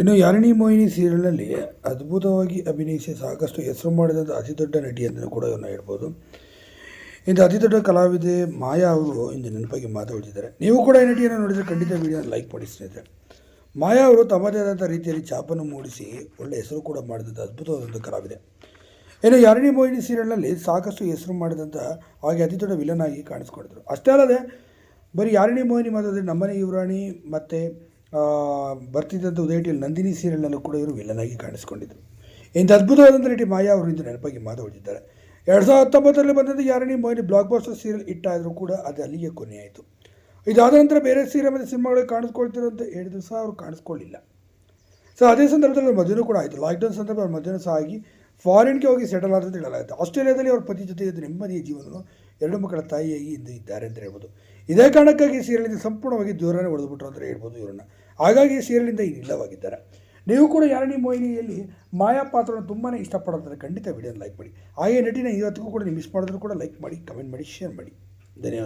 ಇನ್ನು ಯಾರಿಣಿ ಮೋಹಿನಿ ಸೀರಿಯಲ್ನಲ್ಲಿ ಅದ್ಭುತವಾಗಿ ಅಭಿನಯಿಸಿ ಸಾಕಷ್ಟು ಹೆಸರು ಮಾಡಿದಂಥ ಅತಿ ದೊಡ್ಡ ನಟಿ ಅಂತಲೂ ಕೂಡ ಇವನ್ನ ಹೇಳ್ಬೋದು. ಇಂದು ಅತಿ ದೊಡ್ಡ ಕಲಾವಿದೆ ಮಾಯಾ ಅವರು ಇಂದು ನೆನಪಾಗಿ ಮಾತಾಡ್ತಿದ್ದಾರೆ. ನೀವು ಕೂಡ ಈ ನಟಿಯನ್ನು ನೋಡಿದರೆ ಖಂಡಿತ ವಿಡಿಯೋನ ಲೈಕ್ ಮಾಡಿ ಸ್ನೇಹಿತರೆ. ಮಾಯಾ ಅವರು ತಮ್ಮದೇ ಆದಂಥ ರೀತಿಯಲ್ಲಿ ಛಾಪನ್ನು ಮೂಡಿಸಿ ಒಳ್ಳೆಯ ಹೆಸರು ಕೂಡ ಮಾಡಿದಂಥ ಅದ್ಭುತವಾದಂಥ ಕಲಾವಿದೆ. ಇನ್ನು ಯಾರಿಣಿ ಮೋಹಿನಿ ಸೀರಿಯಲ್ನಲ್ಲಿ ಸಾಕಷ್ಟು ಹೆಸರು ಮಾಡಿದಂಥ ಹಾಗೆ ಅತಿ ದೊಡ್ಡ ವಿಲನ್ ಆಗಿ ಕಾಣಿಸ್ಕೊಂಡಿದ್ರು. ಅಷ್ಟೇ ಅಲ್ಲದೆ ಬರೀ ಯಾರಿಣಿ ಮೋಹಿನಿ ಮಾತಾಡಿದ್ರೆ ನಮ್ಮನೆ ಯುವರಾಣಿ ಮತ್ತು ಬರ್ತಿದ್ದಂಥ ಉದಯ ಟಿ ನಂದಿನಿ ಸೀರಿಯಲ್ನಲ್ಲೂ ಕೂಡ ಇವರು ವಿಲನಾಗಿ ಕಾಣಿಸ್ಕೊಂಡಿದ್ದರು ಇಂಥ ಅದ್ಭುತವಾದಂಥ ನಟಿ ಮಾಯಾ ಅವರು ಇಂದು ನೆನಪಾಗಿ ಮಾತಾಡಿದ್ದಾರೆ ಎರಡು ಸಾವಿರದ ಹತ್ತೊಂಬತ್ತರಲ್ಲಿ ಬಂದಂಥ ಯಾರಿಣಿ ಮೋಹಿನಿ ಬ್ಲಾಕ್ ಬಾಸ್ಟರ್ ಸೀರಿಯಲ್ ಇಟ್ಟಾದರೂ ಕೂಡ ಅದು ಅಲ್ಲಿಗೆ ಕೊನೆಯಾಯಿತು ಇದಾದ ನಂತರ ಬೇರೆ ಸೀರಿಯಲ್ ಮತ್ತು ಸಿನಿಮಾಗಳಿಗೆ ಕಾಣಿಸ್ಕೊಳ್ತಿರೋ ಅಂತ ಹೇಳಿದ್ರು ಸಹ ಅವರು ಕಾಣಿಸ್ಕೊಳ್ಳಿಲ್ಲ ಸೊ ಅದೇ ಸಂದರ್ಭದಲ್ಲಿ ಮಧ್ಯಾಹ್ನ ಕೂಡ ಆಯಿತು. ಲಾಕ್ಡೌನ್ ಸಂದರ್ಭ ಮಧ್ಯಾಹ್ನ ಸಹ ಆಗಿ ಫಾರಿನ್ಗೆ ಹೋಗಿ ಸೆಟಲ್ ಆದಂತ ಹೇಳಲಾಯಿತು ಆಸ್ಟ್ರೇಲಿಯಾದಲ್ಲಿ ಅವರ ಪತಿ ಜೊತೆ ಇದ್ದ ನೆಮ್ಮದಿಯ ಜೀವನವನ್ನು ಎರಡು ಮಕ್ಕಳ ತಾಯಿಯಾಗಿ ಇಂದು ಇದ್ದಾರೆ ಅಂತ ಹೇಳ್ಬೋದು. ಇದೇ ಕಾರಣಕ್ಕಾಗಿ ಸೀರಿಯಲಿಂದ ಸಂಪೂರ್ಣವಾಗಿ ದೂರನೇ ಹೊಡೆದುಬಿಟ್ರು ಅಂತ ಹೇಳ್ಬೋದು ಇವರನ್ನು. ಹಾಗಾಗಿ ಸೀರಿಯಲಿಂದ ಇಲ್ಲವಾಗಿದ್ದಾರೆ ನೀವು ಕೂಡ ಯಾರಣಿ ಮೋಹಿನಿಯಲ್ಲಿ ಮಾಯಾ ಪಾತ್ರವನ್ನು ತುಂಬಾ ಇಷ್ಟಪಡೋದ್ರೆ ಖಂಡಿತ ವಿಡಿಯೋನ ಲೈಕ್ ಮಾಡಿ. ಹಾಗೆ ನಟಿನ ಇವತ್ತಿಗೂ ಕೂಡ ನೀವು ಮಿಸ್ ಮಾಡಿದ್ರು ಕೂಡ ಲೈಕ್ ಮಾಡಿ ಕಮೆಂಟ್ ಮಾಡಿ ಶೇರ್ ಮಾಡಿ. ಧನ್ಯವಾದ.